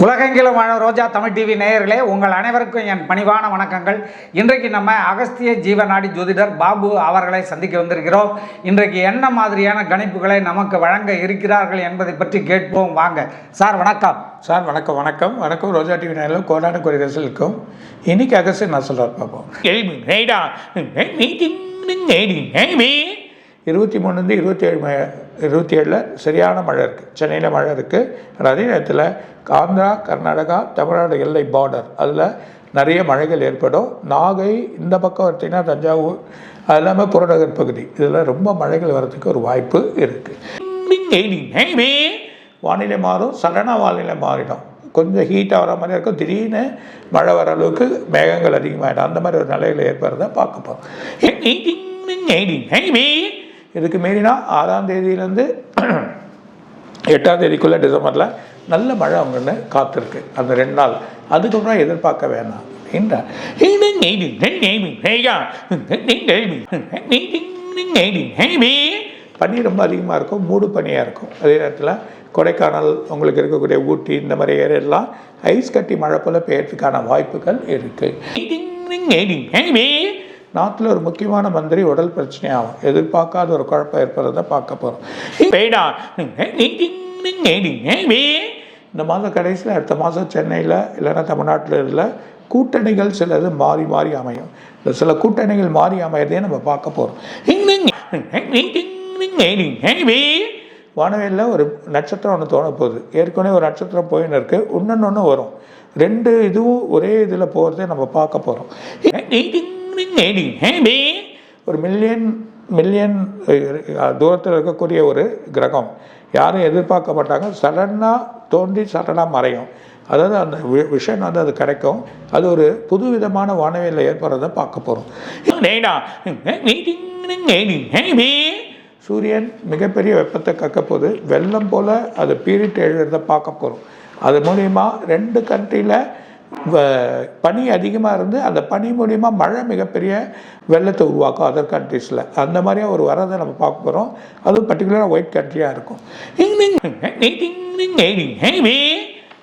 உலகெங்கிலும் வாழ ரோஜா தமிழ் டிவி நேயர்களே உங்கள் அனைவருக்கும் என் பணிவான வணக்கங்கள் இன்றைக்கு நம்ம அகஸ்திய ஜீவநாடி ஜோதிடர் பாபு அவர்களை சந்திக்க வந்திருக்கிறோம் இன்றைக்கு என்ன மாதிரியான கணிப்புகளை நமக்கு வழங்க இருக்கிறார்கள் என்பதை பற்றி கேட்போம் வாங்க சார் வணக்கம் சார் வணக்கம் வணக்கம் வணக்கம் ரோஜா டிவி நேரில் கோடான குறைகள் இருக்கும் இன்னைக்கு அகஸ்ட் நான் சொல்கிறார் பார்ப்போம் இருபத்தி மூணுலேருந்து இருபத்தி ஏழு மழை இருபத்தி ஏழில் சரியான மழை இருக்குது சென்னையில் மழை இருக்குது அதே நேரத்தில் ஆந்திரா கர்நாடகா தமிழ்நாடு எல்லை பார்டர் அதில் நிறைய மழைகள் ஏற்படும். நாகை இந்த பக்கம் பார்த்தீங்கன்னா தஞ்சாவூர் அது இல்லாமல் புறநகர் பகுதி. இதில் ரொம்ப மழைகள் வர்றதுக்கு ஒரு வாய்ப்பு இருக்குது வானிலை மாறும் சடனாக வானிலை மாறிடும். கொஞ்சம் ஹீட்டாக வர மாதிரி இருக்கும். திடீர்னு மழை வர அளவுக்கு மேகங்கள் அதிகமாகிடும் அந்த மாதிரி ஒரு நிலையில் ஏற்படுறத பார்க்க மீ இதுக்கு மீறினா ஆறாம் தேதியிலேருந்து எட்டாம் தேதிக்குள்ளே டிசம்பரில் நல்ல மழை அவங்கன்னு காத்திருக்கு அந்த ரெண்டு நாள் அதுக்கப்புறம் எதிர்பார்க்க வேணாம் பனி ரொம்ப அதிகமாக இருக்கும் மூடு பனியாக இருக்கும் அதே நேரத்தில் கொடைக்கானல் உங்களுக்கு இருக்கக்கூடிய ஊட்டி இந்த மாதிரி ஏரியெல்லாம் ஐஸ் கட்டி மழை போல் பெய்யறதுக்கான வாய்ப்புகள் இருக்குது நாட்டில் ஒரு முக்கியமான மந்திரி உடல் பிரச்சனையாகும் எதிர்பார்க்காத ஒரு குழப்பம் ஏற்படுறத பார்க்க போகிறோம் இந்த மாதம் கடைசியில் அடுத்த மாதம் சென்னையில் இல்லைன்னா தமிழ்நாட்டில் இதில் கூட்டணிகள் சிலது மாறி மாறி அமையும் இந்த சில கூட்டணிகள் மாறி அமையறதையே நம்ம பார்க்க போகிறோம் வானவியலில் ஒரு நட்சத்திரம் ஒன்று தோண போகுது ஏற்கனவே ஒரு நட்சத்திரம் போயின்னு இருக்குது இன்னொன்று ஒன்று வரும் ரெண்டு இதுவும் ஒரே இதில் போகிறதே நம்ம பார்க்க போகிறோம் ஒரு மில்லியன் மில்லியன் தூரத்தில் இருக்கக்கூடிய ஒரு கிரகம். யாரும் எதிர்பார்க்க மாட்டாங்க சடனாக தோன்றி சடனாக மறையும். அதாவது அந்த விஷன் வந்து அது கிடைக்கும். அது ஒரு புது விதமான வானவியலில் ஏற்படுறத பார்க்க போகிறோம் சூரியன் மிகப்பெரிய வெப்பத்தை கக்க போது வெள்ளம் போல் அது பீரிட்டு எழுதுறத பார்க்க போகிறோம் அது மூலிமா ரெண்டு கண்ட்ரியில் பனி அதிகமாக இருந்து அந்த பனி மூலிமா மழை மிகப்பெரிய வெள்ளத்தை உருவாக்கும் அதர் கண்ட்ரீஸில் அந்த மாதிரியாக ஒரு வரதை நம்ம பார்க்க போகிறோம் அதுவும் பர்டிகுலராக ஒயிட் கண்ட்ரியாக இருக்கும்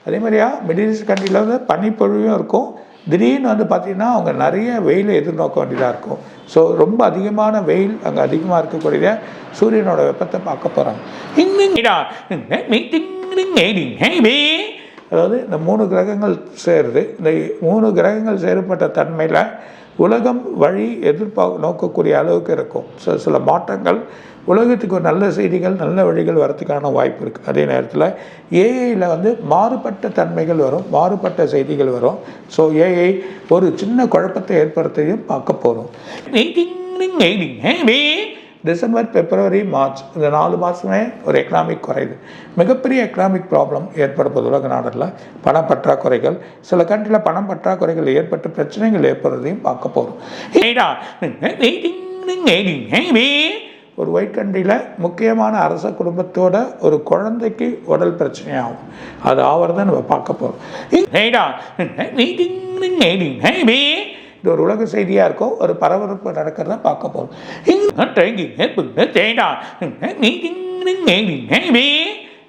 அதே மாதிரியா மிடில் ஈஸ்ட் கண்ட்ரியில் வந்து பனிப்பொழிவும் இருக்கும் திடீர்னு வந்து பார்த்திங்கன்னா அவங்க நிறைய வெயிலை எதிர்நோக்க வேண்டியதாக இருக்கும் ஸோ ரொம்ப அதிகமான வெயில் அங்கே அதிகமாக இருக்கக்கூடிய சூரியனோட வெப்பத்தை பார்க்க போகிறாங்க அதாவது இந்த மூணு கிரகங்கள் சேருது. இந்த மூணு கிரகங்கள் சேருப்பட்ட தன்மையில் உலகம் வழி எதிர்பார்க்க நோக்கக்கூடிய அளவுக்கு இருக்கும். ஸோ சில மாற்றங்கள் உலகத்துக்கு நல்ல செய்திகள் நல்ல வழிகள் வரத்துக்கான வாய்ப்பு இருக்குது அதே நேரத்தில் ஏஐயில் வந்து மாறுபட்ட தன்மைகள் வரும் மாறுபட்ட செய்திகள் வரும். ஸோ ஏஐ ஒரு சின்ன குழப்பத்தை ஏற்படுத்தியும் பார்க்க போகிறோம் டிசம்பர் பிப்ரவரி மார்ச் இந்த நாலு மாதமே ஒரு எக்கனாமிக் குறையுது மிகப்பெரிய எக்கனாமிக் ப்ராப்ளம் ஏற்படுவது உலக நாடுகளில் பண பற்றாக்குறைகள் சில கண்ட்ரியில் பணம் பற்றாக்குறைகள் ஏற்பட்டு பிரச்சனைகள் ஏற்படுறதையும் பார்க்க போகிறோம் ஒரு ஒயிட் கண்ட்ரியில் முக்கியமான அரச குடும்பத்தோட ஒரு குழந்தைக்கு உடல் பிரச்சனையாகும். அது ஆவறதை நம்ம பார்க்க போகிறோம் இது ஒரு உலக செய்தியாக இருக்கும் ஒரு பரபரப்பு நடக்கிறத பார்க்க போகிறோம்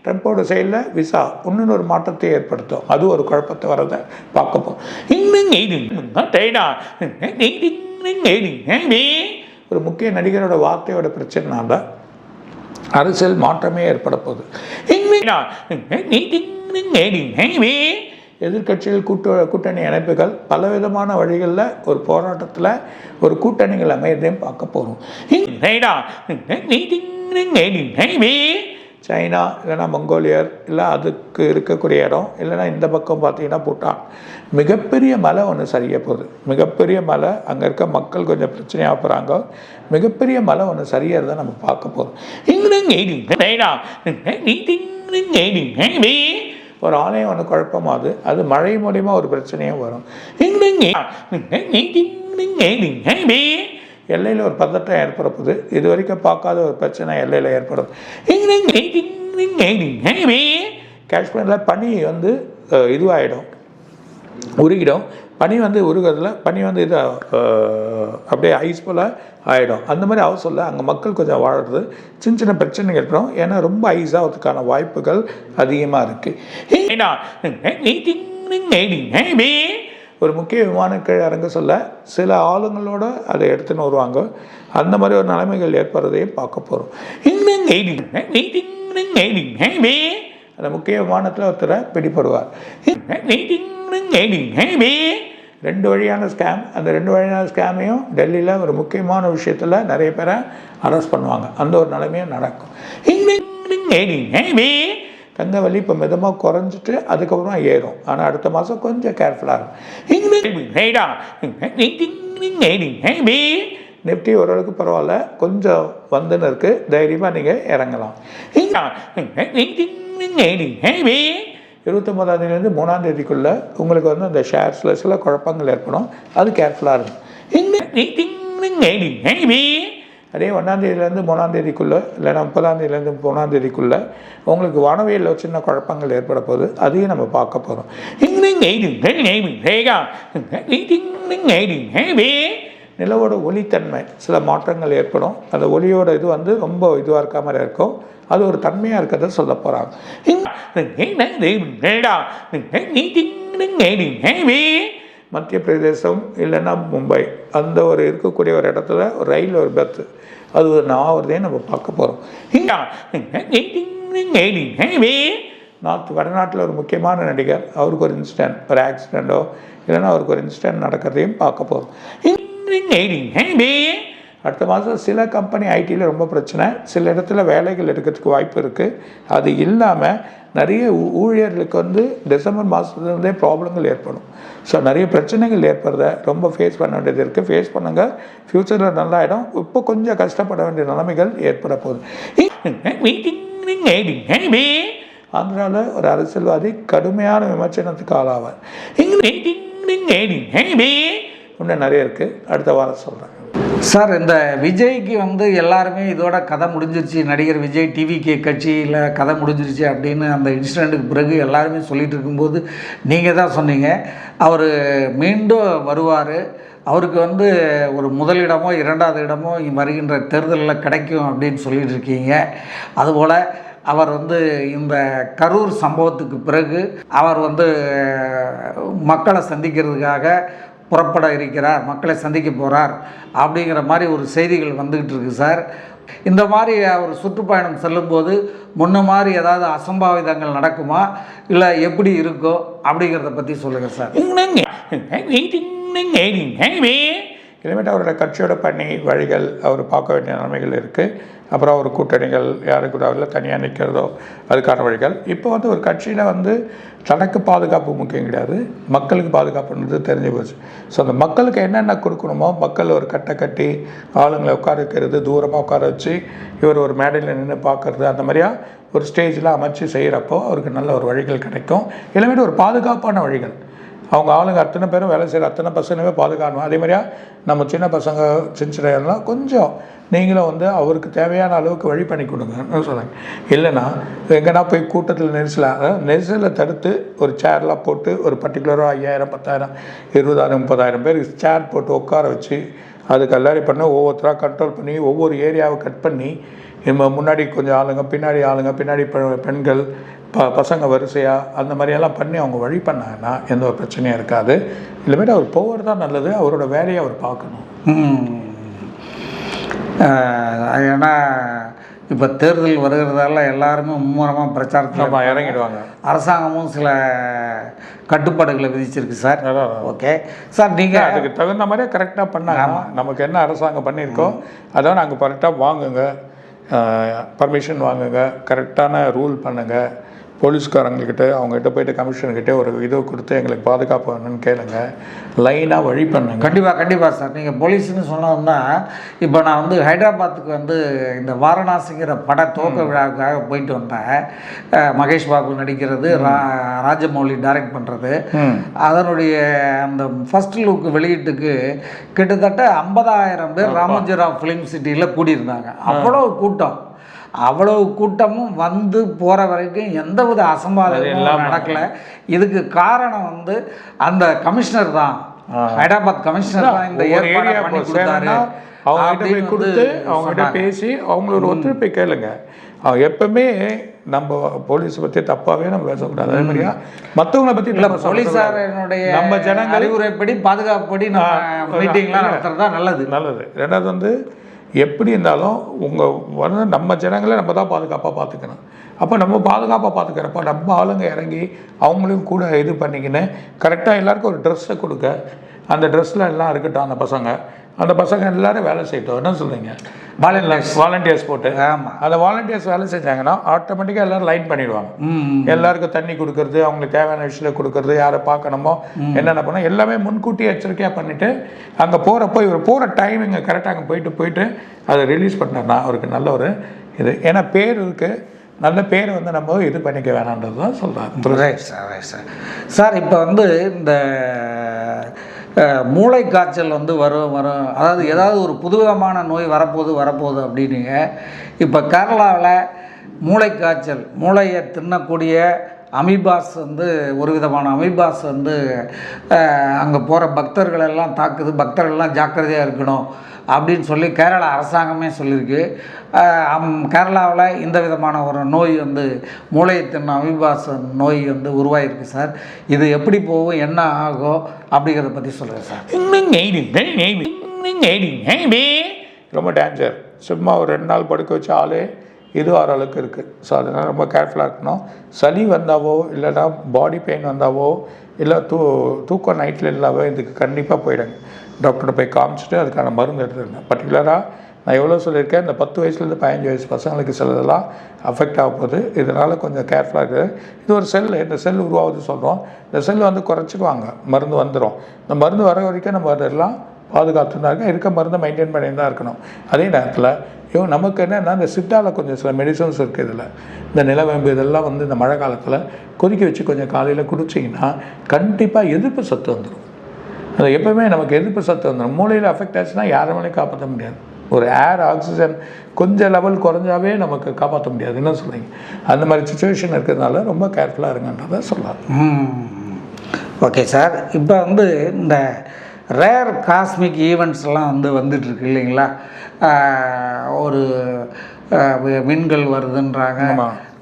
ட்ரம்ப்போட செயலில் விசா ஒன்றுன்னு ஒரு மாற்றத்தை ஏற்படுத்தும். அது ஒரு குழப்பத்தை வரத பார்க்க போகிறோம் ஒரு முக்கிய நடிகரோட வார்த்தையோட பிரச்சனைனால அரசியல் மாற்றமே ஏற்பட போகுது. எதிர்க்கட்சிகள் கூட்டு கூட்டணி இணைப்புகள் பலவிதமான வழிகளில் ஒரு போராட்டத்தில் ஒரு கூட்டணிகள் அமையதையும் பார்க்க போகிறோம் சைனா இல்லைன்னா மங்கோலியர் இல்லை அதுக்கு இருக்கக்கூடிய இடம் இல்லைன்னா இந்த பக்கம் பார்த்தீங்கன்னா பூட்டான். மிகப்பெரிய மலை ஒன்று சரிய போகுது. மிகப்பெரிய மலை அங்கே இருக்க மக்கள் கொஞ்சம் பிரச்சனையாக போகிறாங்க மிகப்பெரிய மலை ஒன்று சரியறதை நம்ம பார்க்க போகிறோம் ஒரு ஆலயம் ஒன்று குழப்பமாகுது அது மழை மூலிமா ஒரு பிரச்சனையும் வரும் எல்லையில் ஒரு பதட்டம் ஏற்படப்போகுது இது வரைக்கும் பார்க்காத ஒரு பிரச்சனை எல்லையில் ஏற்படும் காஷ்மீரில் பனி வந்து இதுவாகிடும் உருகிடும் பனி வந்து உருகிறதுல பனி வந்து இது அப்படியே ஐஸ் போல் ஆகிடும் அந்த மாதிரி அவ சொல்ல அங்கே மக்கள் கொஞ்சம் வாழுறது சின்ன சின்ன பிரச்சனைகள் ஏற்படும் ஏன்னா ரொம்ப ஐஸ் ஆகிறதுக்கான வாய்ப்புகள் அதிகமாக இருக்குது ஒரு முக்கிய விமான கீழே இறங்க சொல்ல சில ஆளுங்களோட அதை எடுத்துன்னு வருவாங்க அந்த மாதிரி ஒரு நிலைமைகள் ஏற்படுறதையும் பார்க்க போகிறோம் அந்த முக்கிய விமானத்தில் ஒருத்தரை பிடிப்படுவார் ரெண்டு வழியான ஸ்கேம் அந்த ரெண்டு வழியான ஸ்கேமையும் டெல்லியில் ஒரு முக்கியமான விஷயத்தில் நிறைய பேரை அரெஸ்ட் பண்ணுவாங்க அந்த ஒரு நிலைமையும் நடக்கும் தங்க வலி இப்போ மிதமாக குறைஞ்சிட்டு அதுக்கப்புறம் ஏறும் ஆனால் அடுத்த மாதம் கொஞ்சம் கேர்ஃபுல்லாக இருக்கும் நிஃப்டி ஓரளவுக்கு பரவாயில்ல கொஞ்சம் வந்துன்னு இருக்குது தைரியமாக நீங்கள் இறங்கலாம் இருபத்தொம்போதாம் தேதியிலேருந்து மூணாம் தேதிக்குள்ளே உங்களுக்கு வந்து அந்த ஷேர்ஸில் சில குழப்பங்கள் ஏற்படும். அது கேர்ஃபுல்லாக இருக்கும் அதே ஒன்றாம் தேதியிலேருந்து மூணாம் தேதிக்குள்ளே இல்லைன்னா முப்பதாம் தேதியிலேருந்து மூணாம் தேதிக்குள்ளே உங்களுக்கு வானவியலில் சின்ன குழப்பங்கள் ஏற்பட போகுது. அதையும் நம்ம பார்க்க போகிறோம் நிலவோட ஒளித்தன்மை சில மாற்றங்கள் ஏற்படும். அந்த ஒளியோட இது வந்து ரொம்ப இதுவாக இருக்க மாதிரி இருக்கும். அது ஒரு தன்மையாக இருக்கிறத சொல்ல போகிறாங்க மத்திய பிரதேசம் இல்லைன்னா மும்பை அந்த ஒரு இருக்கக்கூடிய ஒரு இடத்துல ஒரு ரயில் ஒரு பத்து அது ஒரு நாவதே நம்ம பார்க்க போகிறோம் நார்த் வடநாட்டில் ஒரு முக்கியமான நடிகர் அவருக்கு ஒரு இன்சிடென்ட் ஒரு ஆக்சிடெண்ட்டோ இல்லைன்னா அவருக்கு ஒரு இன்சிடென்ட் நடக்கிறதையும் பார்க்க போகிறோம் அடுத்த மாதம் சில கம்பெனி ஐடியில் ரொம்ப பிரச்சனை. சில இடத்துல வேலைகள் எடுக்கிறதுக்கு வாய்ப்பு இருக்குது அது இல்லாமல் நிறைய ஊ- ஊழியர்களுக்கு வந்து டிசம்பர் மாதத்துலேருந்தே ப்ராப்ளங்கள் ஏற்படும். ஸோ நிறைய பிரச்சனைகள் ஏற்படுறத ரொம்ப ஃபேஸ் பண்ண வேண்டியது இருக்குது ஃபேஸ் பண்ணுங்க. ஃப்யூச்சரில் நல்லாயிடும் இப்போ கொஞ்சம் கஷ்டப்பட வேண்டிய நிலைமைகள் ஏற்பட போகுது. ஆந்திராவில் ஒரு அரசியல்வாதி கடுமையான விமர்சனத்துக்கு ஆளாவார். இன்னும் நிறைய இருக்குது அடுத்த வாரம் சொல்கிறேன் சார் இந்த விஜய்க்கு வந்து எல்லாருமே இதோட கதை முடிஞ்சிருச்சு. நடிகர் விஜய் டிவிகே கட்சியில் கதை முடிஞ்சிருச்சு அப்படின்னு அந்த இன்சிடெண்ட்டுக்கு பிறகு எல்லாருமே சொல்லிகிட்டு இருக்கும்போது நீங்கள் தான் சொன்னீங்க. அவர் மீண்டும் வருவார். அவருக்கு வந்து ஒரு முதலிடமோ இரண்டாவது இடமோ வருகின்ற தேர்தலில் கிடைக்கும் அப்படின்னு சொல்லிட்டு இருக்கீங்க. அதுபோல் அவர் வந்து இந்த கரூர் சம்பவத்துக்கு பிறகு அவர் வந்து மக்களை சந்திக்கிறதுக்காக புறப்பட இருக்கிறார் மக்களை சந்திக்க போகிறார் அப்படிங்கிற மாதிரி ஒரு செய்திகள் வந்துக்கிட்டு இருக்குது சார் இந்த மாதிரி அவர் சுற்றுப்பயணம் செல்லும்போது முன்ன மாதிரி ஏதாவது அசம்பாவிதங்கள் நடக்குமா இல்லை எப்படி இருக்கோ அப்படிங்கிறத பற்றி சொல்லுங்கள் சார் இனிமேட்டு அவரோட கட்சியோட பணி வழிகள் அவர் பார்க்க வேண்டிய நிலைமைகள் இருக்குது அப்புறம் அவர் கூட்டணிகள் யாரு கூட அவரில் தனியாக நிற்கிறதோ அதுக்கான வழிகள். இப்போ வந்து ஒரு கட்சியில் வந்து தனக்கு பாதுகாப்பு முக்கியம் கிடையாது. மக்களுக்கு பாதுகாப்புன்றது தெரிஞ்சு போச்சு. ஸோ அந்த மக்களுக்கு என்னென்ன கொடுக்கணுமோ மக்கள் ஒரு கட்டை கட்டி ஆளுங்களை உட்கார வைக்கிறது தூரமாக உட்கார வச்சு இவர் ஒரு மேடையில் நின்று பார்க்கறது அந்த மாதிரியா ஒரு ஸ்டேஜில் அமைச்சு செய்கிறப்போ அவருக்கு நல்ல ஒரு வழிகள் கிடைக்கும். இனிமேட்டு ஒரு பாதுகாப்பான வழிகள். அவங்க ஆளுங்க அத்தனை பேரும் வேலை செய்கிற அத்தனை பசங்களுமே பாதுகாக்கணும். அதே மாதிரியா நம்ம சின்ன பசங்க சின்ன சின்ன கொஞ்சம் நீங்களும் வந்து அவருக்கு தேவையான அளவுக்கு வழி பண்ணி கொடுங்கன்னு சொன்னாங்க. இல்லைன்னா எங்கன்னா போய் கூட்டத்தில் நெரிசலாக அதாவது நெரிசலை தடுத்து ஒரு சேர்லாம் போட்டு ஒரு பர்டிகுலராக ஐயாயிரம் பத்தாயிரம் இருபதாயிரம் முப்பதாயிரம் பேர் சேர் போட்டு உட்கார வச்சு அதுக்கு கல்லாரி பண்ண ஒவ்வொருத்தராக கண்ட்ரோல் பண்ணி ஒவ்வொரு ஏரியாவை கட் பண்ணி நம்ம முன்னாடி கொஞ்சம் ஆளுங்க பின்னாடி ஆளுங்க பின்னாடி பெண்கள் ப பசங்க வரிசையாக அந்த மாதிரியெல்லாம் பண்ணி அவங்க வழி பண்ணாங்கன்னா எந்த ஒரு பிரச்சனையும் இருக்காது. இல்லைமேட்டு அவர் போகிறது தான் நல்லது அவரோட வேலையை அவர் பார்க்கணும். ஏன்னா இப்போ தேர்தல் வருகிறதால எல்லாருமே மும்முரமாக பிரச்சாரத்தில் இறங்கிடுவாங்க. அரசாங்கமும் சில கட்டுப்பாடுகளை விதிச்சிருக்கு சார். ஓகே. சார் நீங்கள் அதுக்கு தகுந்த மாதிரியே கரெக்டாக பண்ணாங்க நமக்கு என்ன அரசாங்கம் பண்ணியிருக்கோ அதான் நாங்கள் கரெக்டாக வாங்குங்க. பர்மிஷன் வாங்குங்க கரெக்டான ரூல் பண்ணுங்கள் போலீஸ்காரங்கக்கிட்ட அவங்ககிட்ட போயிட்டு கமிஷனர்கிட்ட ஒரு இது கொடுத்து எங்களுக்கு பாதுகாப்பு வேணும்னு கேளுங்க. லைனாக வழி பண்ணுங்க. கண்டிப்பாக கண்டிப்பாக சார். நீங்கள் போலீஸ்னு சொன்னோம்னா இப்போ நான் வந்து ஹைதராபாத்துக்கு வந்து இந்த வாரணாசிங்கிற பட துவக்க விழாவுக்காக போயிட்டு வந்தேன். மகேஷ் பாபு நடிக்கிறது ரா ராஜமௌலி டைரக்ட் பண்ணுறது அதனுடைய அந்த ஃபர்ஸ்ட் லுக் வெளியீட்டுக்கு கிட்டத்தட்ட ஐம்பதாயிரம் பேர் ராமோஜிராவ் ஃபிலிம் சிட்டியில் கூடியிருந்தாங்க. அவ்வளோ கூட்டம். அவ்வளவு கூட்டமும் வந்து போகிற வரைக்கும் எந்தவித அசம்பாவிதமும் இல்லாம. நடக்கலை. இதுக்கு காரணம் வந்து அந்த கமிஷனர் தான். ஹைதராபாத் கமிஷனர் தான் இந்த ஏரியா பண்ணி கொடுத்தாரு சேரணும்னா அவங்க கிட்ட அப்படின்னு போய் கொடுத்து வந்து அவங்க கிட்ட சொன்னாங்க. பேசி அவங்களோட ஒத்துழைப்பை கேளுங்க. அவங்க எப்பவுமே நம்ம போலீஸ் பத்தி தப்பாவே நம்ம பேசக்கூடாது. அதே மாதிரியா? மத்தவங்கள பத்தி இல்ல. போலீசாரனுடைய நம்ம ஜனங்கள் அறிவுரைப்படி பாதுகாப்புப்படி நம்ம மீட்டிங்லாம் நடத்துறது தான் நல்லது. நல்லது. ரெண்டாவது வந்து எப்படி இருந்தாலும் உங்கள் வந்து நம்ம ஜனங்களை நம்ம தான் பாதுகாப்பாக பார்த்துக்கணும் அப்போ நம்ம பாதுகாப்பாக பார்த்துக்கிறப்ப நம்ம ஆளுங்க இறங்கி அவங்களையும் கூட இது பண்ணிக்கின்னு கரெக்டாக எல்லாருக்கும் ஒரு ட்ரெஸ்ஸை கொடுக்க அந்த ட்ரெஸ்ஸில் எல்லாம் இருக்கட்டும் அந்த பசங்க. அந்த பசங்க எல்லாரும் வேலை செய்யட்டும். என்ன சொல்றீங்க? வாலண்டியர்ஸ் வாலண்டியர்ஸ் போட்டு. ஆமா. அந்த வாலண்டியர்ஸ் வேலை செஞ்சாங்கன்னா ஆட்டோமேட்டிக்காக எல்லாரும் லைன் பண்ணிடுவாங்க. எல்லாருக்கும் தண்ணி கொடுக்கறது அவங்களுக்கு தேவையான விஷயத்தை கொடுக்கறது யாரை பார்க்கணுமோ என்னென்ன பண்ணணும் எல்லாமே முன்கூட்டி எச்சரிக்கையாக பண்ணிட்டு அங்கே போகிறப்போ இவர் போகிற டைமிங்க கரெக்டாக அங்கே போயிட்டு போயிட்டு அதை ரிலீஸ் பண்ணார்னா அவருக்கு நல்ல ஒரு இது. ஏன்னா பேர் இருக்கு. நல்ல பேரை வந்து நம்ம இது பண்ணிக்க வேணான்றது தான் சொல்கிறாங்க right sir right sir sir இப்போ வந்து இந்த மூளை காய்ச்சல் வந்து வரும் வரும். அதாவது ஏதாவது ஒரு புதுவிதமான நோய் வரப்போகுது வரப்போகுது அப்படின்னீங்க. இப்போ கேரளாவில் மூளை காய்ச்சல் மூளையை தின்னக்கூடிய அமிபாஸ் வந்து ஒரு விதமான அமிபாஸ் வந்து அங்கே போகிற பக்தர்கள் எல்லாம் தாக்குது. பக்தர்கள்லாம் ஜாக்கிரதையாக இருக்கணும். அப்படின்னு சொல்லி கேரளா அரசாங்கமே சொல்லியிருக்கு. கேரளாவில் இந்த விதமான ஒரு நோய் வந்து மூளையத்தின் தின்ன நோய் வந்து உருவாயிருக்கு சார். இது எப்படி போகும் என்ன ஆகும் அப்படிங்கிறத பற்றி சொல்கிறேன் சார். ரொம்ப டேஞ்சர் சும்மா ஒரு ரெண்டு நாள் படுக்க வச்ச ஆளே இது ஓரளவுக்கு அளவுக்கு இருக்குது ஸோ அதனால் ரொம்ப கேர்ஃபுல்லாக இருக்கணும். சளி வந்தாவோ இல்லைன்னா பாடி பெயின் வந்தாவோ இல்லை தூ தூக்கம் நைட்டில் இல்லாவோ இதுக்கு கண்டிப்பாக போயிடுங்க. டாக்டர்கிட்ட போய் காமிச்சிட்டு அதுக்கான மருந்து எடுத்துருங்க பர்டிகுலராக நான் எவ்வளோ சொல்லியிருக்கேன் இந்த பத்து வயசுலேருந்து பதினஞ்சு வயசு பசங்களுக்கு சிலதெல்லாம் அஃபெக்ட் ஆக போகுது. இதனால் கொஞ்சம் கேர்ஃபுல்லாக இருக்குது இது ஒரு செல் இந்த செல் உருவாகுது சொல்கிறோம் இந்த செல் வந்து குறைச்சிக்குவாங்க. மருந்து வந்துடும் இந்த மருந்து வர வரைக்கும் நம்ம அதெல்லாம் பாதுகாத்து தான் இருக்கோம் இருக்க மருந்தை மெயின்டைன் பண்ணி தான் இருக்கணும். அதே நேரத்தில் இவங்க நமக்கு என்னென்னா இந்த சித்தால கொஞ்சம் சில மெடிசன்ஸ் இருக்குது இதில். இந்த நிலவேம்பு இதெல்லாம் வந்து இந்த மழை காலத்தில் கொதிக்க வச்சு கொஞ்சம் காலையில் குடிச்சிங்கன்னா கண்டிப்பாக எதிர்ப்பு சத்து வந்துடும் அது எப்பவுமே நமக்கு எதிர்ப்பு சத்து வந்துடும் மூளையில் அஃபெக்ட் ஆச்சுன்னா யாராலையும் காப்பாற்ற முடியாது. ஒரு ஏர் ஆக்சிஜன் கொஞ்சம் லெவல் குறைஞ்சாவே நமக்கு காப்பாற்ற முடியாது. என்ன சொல்லுவீங்க அந்த மாதிரி சுச்சுவேஷன் இருக்கிறதுனால ரொம்ப கேர்ஃபுல்லாக இருங்கன்றதை சொல்லலாம். ஓகே சார் இப்போ வந்து இந்த ரேர் காஸ்மிக் ஈவெண்ட்ஸ்லாம் வந்து வந்துட்டுருக்கு இல்லைங்களா? ஒரு விண்கள் வருதுன்றாங்க.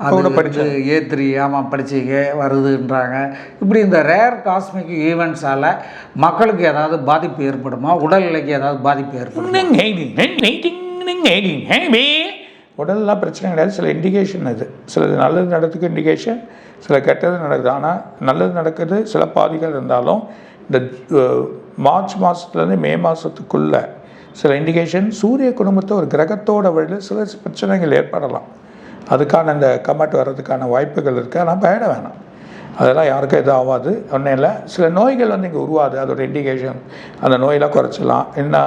அது வந்து ஏ த்ரீ ஆமாம் படிச்சீங்க வருதுன்றாங்க. இப்படி இந்த ரேர் காஸ்மிக் ஈவெண்ட்ஸால் மக்களுக்கு ஏதாவது பாதிப்பு ஏற்படுமா? உடல்நிலைக்கு ஏதாவது பாதிப்பு ஏற்படுமா? உடல்லாம் பிரச்சனை கிடையாது. சில இண்டிகேஷன் இது சிலது நல்லது நடக்குதுக்கு இண்டிகேஷன் சில கெட்டது நடக்குது. ஆனால் நல்லது நடக்குது. சில பாதிகள் இருந்தாலும் இந்த மார்ச் மாதத்துலேருந்து மே மாதத்துக்குள்ள சில இண்டிகேஷன் சூரிய குடும்பத்தை ஒரு கிரகத்தோட வழியில் சில பிரச்சனைகள் ஏற்படலாம். அதுக்கான இந்த கமெண்ட் வர்றதுக்கான வாய்ப்புகள் இருக்குது ஆனால் பயட வேணாம். அதெல்லாம் யாருக்கும் எதுவும் ஆகாது. ஒன்றும் இல்லை. சில நோய்கள் வந்து இங்கே உருவாது. அதோட இண்டிகேஷன் அந்த நோயெல்லாம் குறைச்சிடலாம். என்ன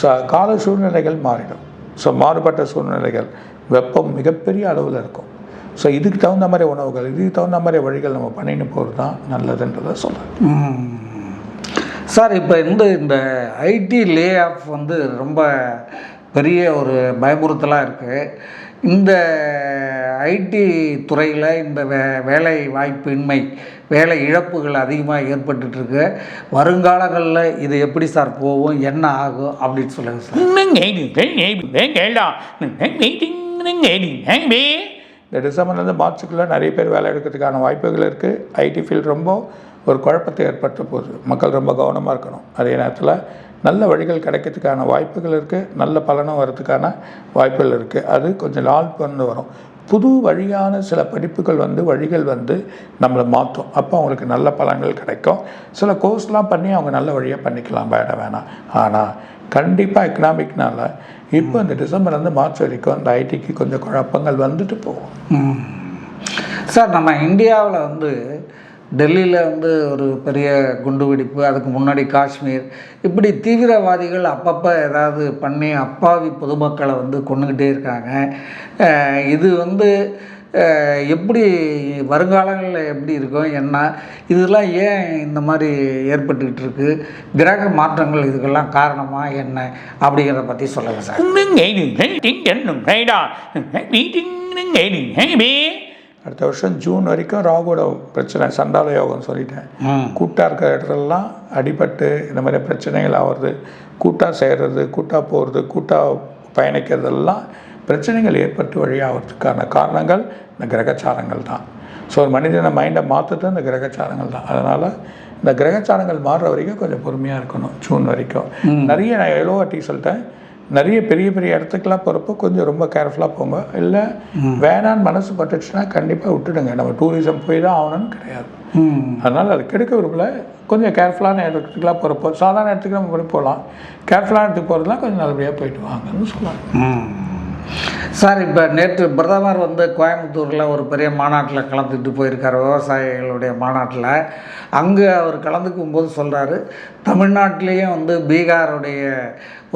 ச கால சூழ்நிலைகள் மாறிடும். ஸோ மாறுபட்ட சூழ்நிலைகள் வெப்பம் மிகப்பெரிய அளவில் இருக்கும். ஸோ இதுக்கு தகுந்த மாதிரி உணவுகள் இதுக்கு தகுந்த மாதிரி வழிகள் நம்ம பண்ணின்னு போகிறது தான் நல்லதுன்றதை சொல்கிறேன் சார் இப்போ இந்த இந்த ஐடி லே ஆஃப் வந்து ரொம்ப பெரிய ஒரு பயமுறுத்தலாக இருக்குது இந்த ஐடி துறையில் இந்த வே வேலை வாய்ப்பின்மை வேலை இழப்புகள் அதிகமாக ஏற்பட்டுருக்கு வருங்காலங்களில் இது எப்படி சார் போகும் என்ன ஆகும் அப்படின்னு சொல்லுங்கள் சார். இந்த டிசம்பர்லேருந்து மார்ச்சுக்குள்ளே நிறைய பேர் வேலை எடுக்கிறதுக்கான வாய்ப்புகள் இருக்குது ஐடி ஃபீல்டு ரொம்ப ஒரு குழப்பத்தை ஏற்படுத்த போகுது. மக்கள் ரொம்ப கவனமாக இருக்கணும். அதே நேரத்தில் நல்ல வழிகள் கிடைக்கிறதுக்கான வாய்ப்புகள் இருக்குது நல்ல பலனும் வரதுக்கான வாய்ப்புகள் இருக்குது அது கொஞ்சம் நாள் பண்ணு வரும். புது வழியான சில படிப்புகள் வந்து வழிகள் வந்து நம்மளை மாற்றும். அப்போ அவங்களுக்கு நல்ல பலன்கள் கிடைக்கும். சில கோர்ஸ்லாம் பண்ணி அவங்க நல்ல வழியாக பண்ணிக்கலாம். பயட வேணாம் ஆனால் கண்டிப்பாக எக்கனாமிக்னால இப்போ இந்த டிசம்பர்லேருந்து மார்ச் வரைக்கும் அந்த ஐடிக்கு கொஞ்சம் குழப்பங்கள் வந்துட்டு போகும். சார் நம்ம இந்தியாவில் வந்து டெல்லியில் வந்து ஒரு பெரிய குண்டுவெடிப்பு அதுக்கு முன்னாடி காஷ்மீர். இப்படி தீவிரவாதிகள் அப்பப்போ ஏதாவது பண்ணி அப்பாவி பொதுமக்களை வந்து கொண்டுக்கிட்டே இருக்காங்க. இது வந்து எப்படி வருங்காலங்களில் எப்படி இருக்கும் என்ன இதெல்லாம் ஏன் இந்த மாதிரி ஏற்பட்டுக்கிட்டு இருக்கு? கிரக மாற்றங்கள் இதுக்கெல்லாம் காரணமாக என்ன? அப்படிங்கிறத பற்றி சொல்லுங்கள் சார். அடுத்த வருஷம் ஜூன் வரைக்கும் ராகுவோட பிரச்சனை சண்டால யோகம் சொல்லிட்டேன் கூட்டாக இருக்கிற இடத்துலலாம் அடிபட்டு இந்த மாதிரி பிரச்சனைகள் ஆகிறது கூட்டாக செய்கிறது கூட்டாக போகிறது கூட்டாக பயணிக்கிறதெல்லாம் பிரச்சனைகள் ஏற்பட்டு வழியாகிறதுக்கான காரணங்கள் இந்த கிரகச்சாரங்கள் தான். ஸோ ஒரு மனிதனை மைண்டை மாற்றுறது இந்த கிரகச்சாரங்கள் தான். அதனால் இந்த கிரகச்சாரங்கள் மாறுற வரைக்கும் கொஞ்சம் பொறுமையாக இருக்கணும் ஜூன் வரைக்கும். நிறைய நான் எவ்வளோ வாட்டி சொல்லிட்டேன். நிறைய பெரிய பெரிய இடத்துக்குலாம் போகிறப்போ கொஞ்சம் ரொம்ப கேர்ஃபுல்லாக போங்க. இல்லை வேணான்னு மனசு பட்டுச்சுன்னா கண்டிப்பாக விட்டுடுங்க. நம்ம டூரிசம் போய் தான் ஆகணும்னு கிடையாது. அதனால் அது கெடுக்க விரும்பல. கொஞ்சம் கேர்ஃபுல்லான இடத்துக்குலாம் போகிறப்போ சாதாரண இடத்துக்கு நம்ம போய் போகலாம். கேர்ஃபுல்லான இடத்துக்கு போகிறதுலாம் கொஞ்சம் நல்லபடியாக போயிட்டு வாங்கன்னு சொல்லலாம். சார் இப்போ நேற்று பிரதமர் வந்து கோயம்புத்தூரில் ஒரு பெரிய மாநாட்டில் கலந்துட்டு போயிருக்கார். விவசாயிகளுடைய மாநாட்டில். அங்கே அவர் கலந்துக்கும் போது சொல்கிறாரு தமிழ்நாட்டிலேயும் வந்து பீகாருடைய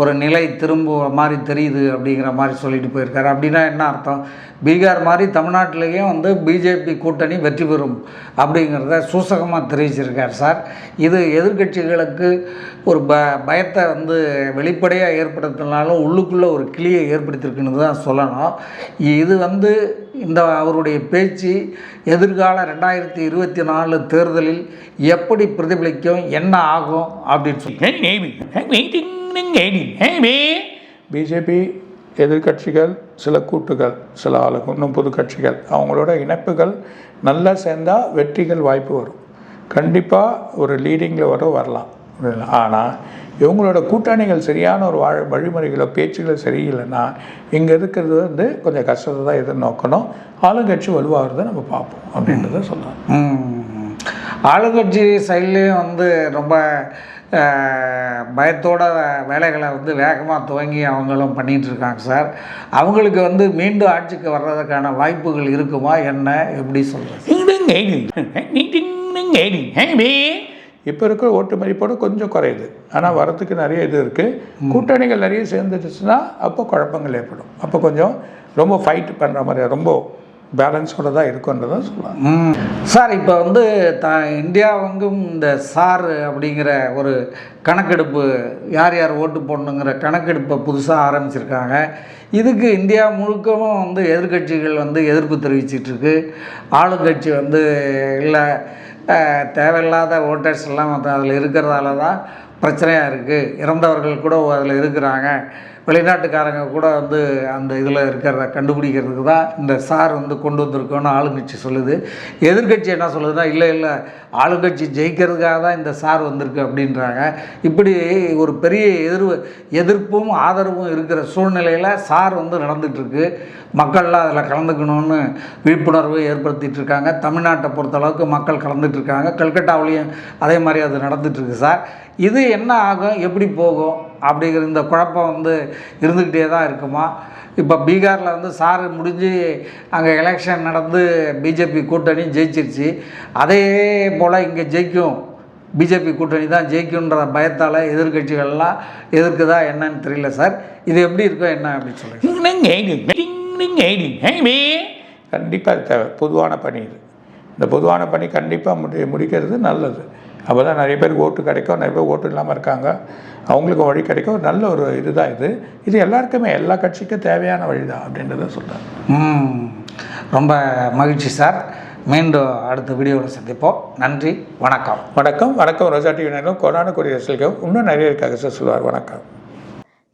ஒரு நிலை திரும்ப மாதிரி தெரியுது அப்படிங்கிற மாதிரி சொல்லிட்டு போயிருக்காரு. அப்படின்னா என்ன அர்த்தம்? பீகார் மாதிரி தமிழ்நாட்டிலேயும் வந்து பிஜேபி கூட்டணி வெற்றி பெறும் அப்படிங்கிறத சூசகமாக தெரிவிச்சிருக்கார் சார். இது எதிர்க்கட்சிகளுக்கு ஒரு ப பயத்தை வந்து வெளிப்படையாக ஏற்படுத்தினாலும் உள்ளுக்குள்ளே ஒரு கிளியை ஏற்படுத்தியிருக்குன்னு தான் சொல்லணும். இது வந்து இந்த அவருடைய பேச்சு எதிர்கால ரெண்டாயிரத்தி இருபத்தி நாலு தேர்தலில் எப்படி பிரதிபலிக்கும் என்ன ஆகும் அப்படின்னு சொல்லி பிஜேபி எதிர்க்கட்சிகள் சில கூட்டுகள் சில ஆளுங்க இன்னும் புது கட்சிகள் அவங்களோட இணைப்புகள் நல்லா சேர்ந்தால் வெற்றிகள் வாய்ப்பு வரும். கண்டிப்பாக ஒரு லீடிங்கில் வர வரலாம். ஆனால் இவங்களோட கூட்டணிகள் சரியான ஒரு வாழ் வழிமுறைகளோ பேச்சுகளோ சரியில்லைன்னா இங்கே இருக்கிறது வந்து கொஞ்சம் கஷ்டத்தை தான் எதிர்நோக்கணும். ஆளுங்கட்சி வலுவாகிறத நம்ம பார்ப்போம் அப்படின்றத சொல்லலாம். ஆளுங்கட்சி சைட்லேயும் வந்து ரொம்ப பயத்தோட வேலைகளை வந்து வேகமாக துவங்கி அவங்களும் பண்ணிகிட்டு இருக்காங்க சார். அவங்களுக்கு வந்து மீண்டும் ஆட்சிக்கு வர்றதுக்கான வாய்ப்புகள் இருக்குமா? என்ன? எப்படி சொல்கிறது இப்போ இருக்கிற ஓட்டு மதிப்போடு கொஞ்சம் குறையுது. ஆனால் வரத்துக்கு நிறைய இது இருக்குது கூட்டணிகள் நிறைய சேர்ந்துடுச்சுன்னா அப்போ குழப்பங்கள் ஏற்படும். அப்போ கொஞ்சம் ரொம்ப ஃபைட் பண்ணுற மாதிரி ரொம்ப பேலன்ஸோடு தான் இருக்குன்றதை சொல்லலாம் சார் இப்போ வந்து த இந்தியாவுங்கும் இந்த சார் அப்படிங்கிற ஒரு கணக்கெடுப்பு யார் யார் ஓட்டு போடணுங்கிற கணக்கெடுப்பை புதுசாக ஆரம்பிச்சிருக்காங்க. இதுக்கு இந்தியா முழுக்கவும் வந்து எதிர்க்கட்சிகள் வந்து எதிர்ப்பு தெரிவிச்சிட்ருக்கு. ஆளுங்கட்சி வந்து இல்லை தேவையில்லாத ஓட்டர்ஸ் எல்லாம் அதில் இருக்கிறதால தான் பிரச்சனையாக இருக்குது இறந்தவர்கள் கூட அதில் இருக்கிறாங்க. வெளிநாட்டுக்காரங்க கூட வந்து அந்த இதில் இருக்கிறத கண்டுபிடிக்கிறதுக்கு தான் இந்த சார் வந்து கொண்டு வந்திருக்கோன்னு ஆளுங்கட்சி சொல்லுது. எதிர்க்கட்சி என்ன சொல்லுதுன்னா இல்லை இல்லை ஆளுங்கட்சி ஜெயிக்கிறதுக்காக தான் இந்த சார் வந்திருக்கு அப்படின்றாங்க. இப்படி ஒரு பெரிய எதிர்வு எதிர்ப்பும் ஆதரவும் இருக்கிற சூழ்நிலையில் சார் வந்து நடந்துகிட்ருக்கு. மக்கள்லாம் அதில் கலந்துக்கணும்னு விழிப்புணர்வு ஏற்படுத்திகிட்டு இருக்காங்க தமிழ்நாட்டை பொறுத்தளவுக்கு மக்கள் கலந்துகிட்ருக்காங்க. கல்கட்டாவிலையும் அதே மாதிரி அது நடந்துகிட்ருக்கு சார். இது என்ன ஆகும்? எப்படி போகும்? அப்படிங்கிற இந்த குழப்பம் வந்து இருந்துக்கிட்டே தான் இருக்குமா? இப்போ பீகாரில் வந்து சார் முடிஞ்சு அங்கே எலெக்ஷன் நடந்து பிஜேபி கூட்டணி ஜெயிச்சிருச்சு. அதே போல் இங்கே ஜெயிக்கும். பிஜேபி கூட்டணி தான் ஜெயிக்குன்ற பயத்தால் எதிர்க்கட்சிகள்லாம் எதிர்க்குதா என்னன்னு தெரியல சார். இது எப்படி இருக்கும் என்ன அப்படின்னு சொல்லி கண்டிப்பாக தேவை. பொதுவான பணி இது. இந்த பொதுவான பணி கண்டிப்பாக முடி முடிக்கிறது நல்லது. அப்போ தான் நிறைய பேருக்கு ஓட்டு கிடைக்கும் நிறைய பேர் ஓட்டு இல்லாமல் இருக்காங்க. அவங்களுக்கு வழி கிடைக்கும். ஒரு நல்ல ஒரு இதுதான் இது. இது எல்லாருக்குமே எல்லா கட்சிக்கும் தேவையான வழி தான் அப்படின்றத சொல்கிறேன் ரொம்ப மகிழ்ச்சி சார். மீண்டும் அடுத்த வீடியோவில் சந்திப்போம். நன்றி வணக்கம். வணக்கம். வணக்கம். ரோஜா டிவி நேரம் கொரோனா குடியரசுக்கும் இன்னும் நிறைய இருக்காங்க சார் சொல்லுவார். வணக்கம்.